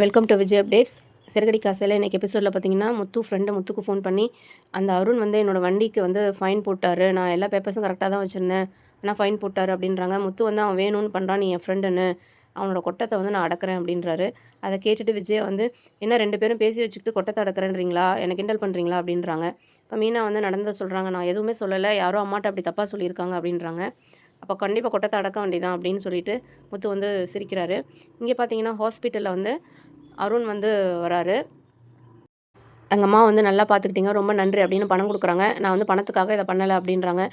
Welcome to Vijay updates சிறகடி காசையில் இன்றைக்கி எபிசோடில் பார்த்தீங்கன்னா முத்து ஃப்ரெண்டு முத்துக்கு ஃபோன் பண்ணி அந்த அருண் வந்து என்னோடய வண்டிக்கு வந்து ஃபைன் போட்டார். நான் எல்லா பேப்பர்ஸும் கரெக்டாக தான் வச்சுருந்தேன். ஆனால் ஃபைன் போட்டார் அப்படின்றாங்க. முத்து வந்து அவன் வேணும்னு பண்ணுறான் நீ என் ஃப்ரெண்டுன்னு அவனோட கொட்டத்தை வந்து நான் அடக்கிறேன் அப்படின்றாரு. அதை கேட்டுட்டு விஜய் வந்து என்ன ரெண்டு பேரும் பேசி வச்சுக்கிட்டு கொட்டத்தை அடக்கிறேன்றீங்களா? எனக்கு கிண்டல் பண்ணுறீங்களா அப்படின்றாங்க. இப்போ மீனா வந்து நடந்ததை சொல்கிறாங்க நான் எதுவுமே சொல்லலை. யாரோ அம்மாட்ட அப்படி தப்பாக சொல்லியிருக்காங்க அப்படின்றாங்க. அப்போ கண்டிப்பாக கொட்டத்தை அடக்க வேண்டியதான் அப்படின்னு சொல்லிட்டு முத்து வந்து சிரிக்கிறாரு. இங்கே பார்த்தீங்கன்னா ஹாஸ்பிட்டலில் வந்து அருண் வந்து வராரு. எங்கள் அம்மா வந்து நல்லா பார்த்துக்கிட்டீங்க ரொம்ப நன்றி அப்படின்னு பணம் கொடுக்குறாங்க. நான் வந்து பணத்துக்காக இதை பண்ணலை அப்படின்றாங்க.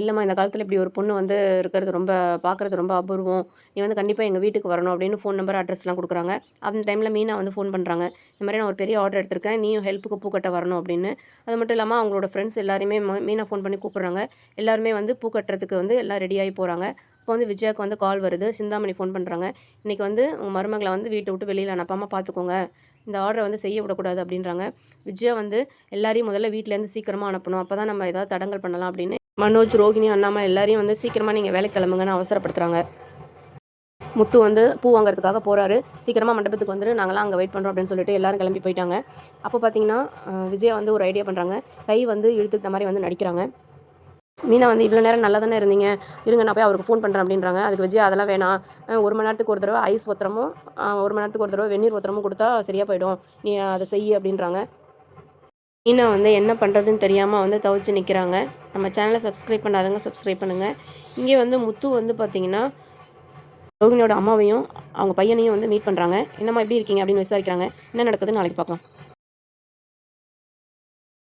இல்லைம்மா இந்த காலத்தில் இப்படி ஒரு பொண்ணு வந்து இருக்கிறது ரொம்ப பார்க்குறது ரொம்ப அபூர்வம். நீ வந்து கண்டிப்பாக எங்கள் வீட்டுக்கு வரணும் அப்படின்னு ஃபோன் நம்பர் அட்ரஸ்லாம் கொடுக்குறாங்க. அந்த டைமில் மீனா வந்து ஃபோன் பண்ணுறாங்க இந்த மாதிரி நான் ஒரு பெரிய ஆர்டர் எடுத்திருக்கேன். நீயும் ஹெல்ப்புக்கு பூக்கட்ட வரணும் அப்படின்னு. அது மட்டும் இல்லாமல் அவங்களோட ஃப்ரெண்ட்ஸ் எல்லாருமே மீனா ஃபோன் பண்ணி கூப்பிட்றாங்க. எல்லாருமே வந்து பூ கட்டுறதுக்கு வந்து எல்லாம் ரெடியாகி போகிறாங்க அப்போ வந்து விஜயாவுக்கு வந்து கால் வருது. சிந்தாமணி ஃபோன் பண்ணுறாங்க இன்றைக்கி வந்து உங்கள் மருமகளை வந்து வீட்டை விட்டு வெளியில் அனுப்பாமல் பார்த்துக்கோங்க. இந்த ஆர்டரை வந்து செய்ய விடக்கூடாது அப்படின்றாங்க. விஜயா வந்து எல்லாரையும் முதல்ல வீட்டிலேருந்து சீக்கிரமாக அனுப்பணும். அப்போ தான் நம்ம ஏதாவது தடங்கல் பண்ணலாம் அப்படின்னு மனோஜ் ரோகிணி அண்ணாமல் எல்லாரையும் வந்து சீக்கிரமாக நீங்கள் வேலை கிளம்புங்கன்னு அவசரப்படுத்துகிறாங்க முத்து வந்து பூ வாங்குறதுக்காக போகிறாரு சீக்கிரமாக மண்டபத்துக்கு வந்துட்டு நாங்களாம் அங்கே வெயிட் பண்ணுறோம் அப்படின்னு சொல்லிட்டு எல்லாரும் கிளம்பி போயிட்டாங்க. அப்போ பார்த்தீங்கன்னா விஜயா வந்து ஒரு ஐடியா பண்ணுறாங்க கை வந்து இழுத்துக்கிட்ட மாதிரி வந்து நடிக்கிறாங்க. மீனா வந்து இவ்வளோ நேரம் நல்லா தானே இருந்தீங்க? இருங்க நான் போய் அவருக்கு ஃபோன் பண்ணுறேன் அப்படின்றாங்க. அதுக்கு வச்சு அதெல்லாம் வேணாம். ஒரு மணி நேரத்துக்கு ஒரு தடவை ஐஸ் ஒத்திரமும் ஒரு மணி நேரத்துக்கு ஒரு தடவை வெந்நீர் ஒத்திரமும் கொடுத்தா சரியாக போயிடும். நீ அதை செய்ய அப்படின்றாங்க. மீனா வந்து என்ன பண்ணுறதுன்னு தெரியாமல் வந்து தவிச்சு நிற்கிறாங்க நம்ம சேனலை சப்ஸ்கிரைப் பண்ணாதவங்க சப்ஸ்கிரைப் பண்ணுங்கள் இங்கே வந்து முத்து வந்து பார்த்தீங்கன்னா ரோகிணியோட அம்மாவையும் அவங்க பையனையும் வந்து மீட் பண்ணுறாங்க என்னம்மா எப்படி இருக்கீங்க? அப்படின்னு விசாரிக்கிறாங்க. என்ன நடக்குதுன்னு நாளைக்கு பார்க்கலாம்.